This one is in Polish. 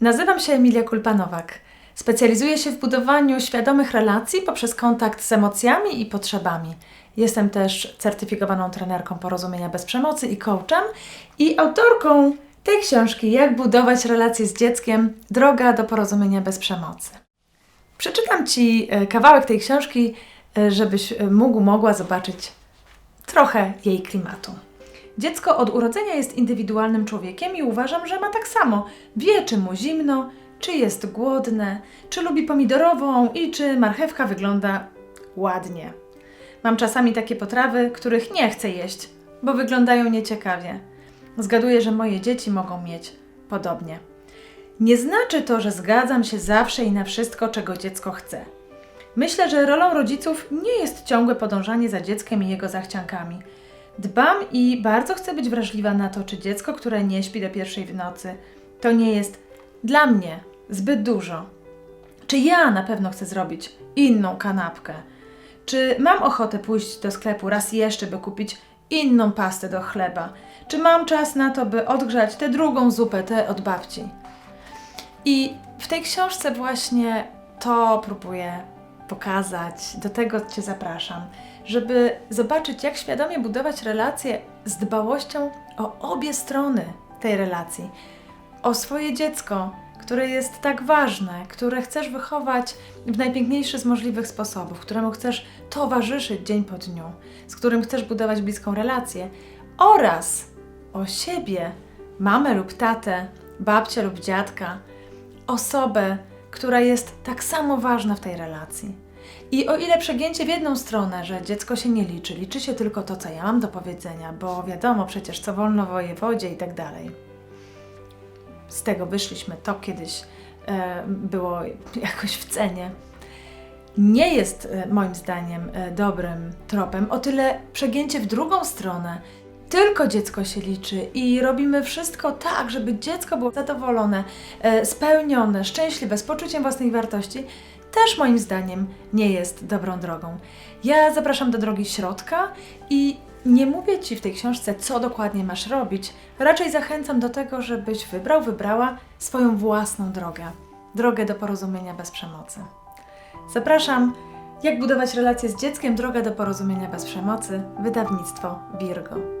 Nazywam się Emilia Kulpanowak. Specjalizuję się w budowaniu świadomych relacji poprzez kontakt z emocjami i potrzebami. Jestem też certyfikowaną trenerką porozumienia bez przemocy i coachem i autorką tej książki Jak budować relacje z dzieckiem Droga do porozumienia bez przemocy. Przeczytam Ci e, kawałek tej książki, e, żebyś e, mógł, mogła zobaczyć trochę jej klimatu. Dziecko od urodzenia jest indywidualnym człowiekiem i uważam, że ma tak samo. Wie, czy mu zimno, czy jest głodne, czy lubi pomidorową i czy marchewka wygląda ładnie. Mam czasami takie potrawy, których nie chcę jeść, bo wyglądają nieciekawie. Zgaduję, że moje dzieci mogą mieć podobnie. Nie znaczy to, że zgadzam się zawsze i na wszystko, czego dziecko chce. Myślę, że rolą rodziców nie jest ciągłe podążanie za dzieckiem i jego zachciankami. Dbam i bardzo chcę być wrażliwa na to, czy dziecko, które nie śpi do pierwszej w nocy, to nie jest dla mnie zbyt dużo. Czy ja na pewno chcę zrobić inną kanapkę? Czy mam ochotę pójść do sklepu raz jeszcze, by kupić inną pastę do chleba? Czy mam czas na to, by odgrzać tę drugą zupę, tę od babci? I w tej książce właśnie to próbuję pokazać, do tego Cię zapraszam, żeby zobaczyć, jak świadomie budować relacje z dbałością o obie strony tej relacji, o swoje dziecko, które jest tak ważne, które chcesz wychować w najpiękniejszy z możliwych sposobów, któremu chcesz towarzyszyć dzień po dniu, z którym chcesz budować bliską relację, oraz o siebie, mamę lub tatę, babcię lub dziadka, osobę, która jest tak samo ważna w tej relacji. I o ile przegięcie w jedną stronę, że dziecko się nie liczy, liczy się tylko to, co ja mam do powiedzenia, bo wiadomo przecież, co wolno wojewodzie i tak dalej. Z tego wyszliśmy, to kiedyś e, było jakoś w cenie. Nie jest e, moim zdaniem e, dobrym tropem, o tyle przegięcie w drugą stronę, tylko dziecko się liczy i robimy wszystko tak, żeby dziecko było zadowolone, e, spełnione, szczęśliwe, z poczuciem własnej wartości, też moim zdaniem nie jest dobrą drogą. Ja zapraszam do drogi środka i nie mówię Ci w tej książce, co dokładnie masz robić, raczej zachęcam do tego, żebyś wybrał, wybrała swoją własną drogę drogę do porozumienia bez przemocy. Zapraszam, jak budować relacje z dzieckiem, droga do porozumienia bez przemocy, wydawnictwo Virgo.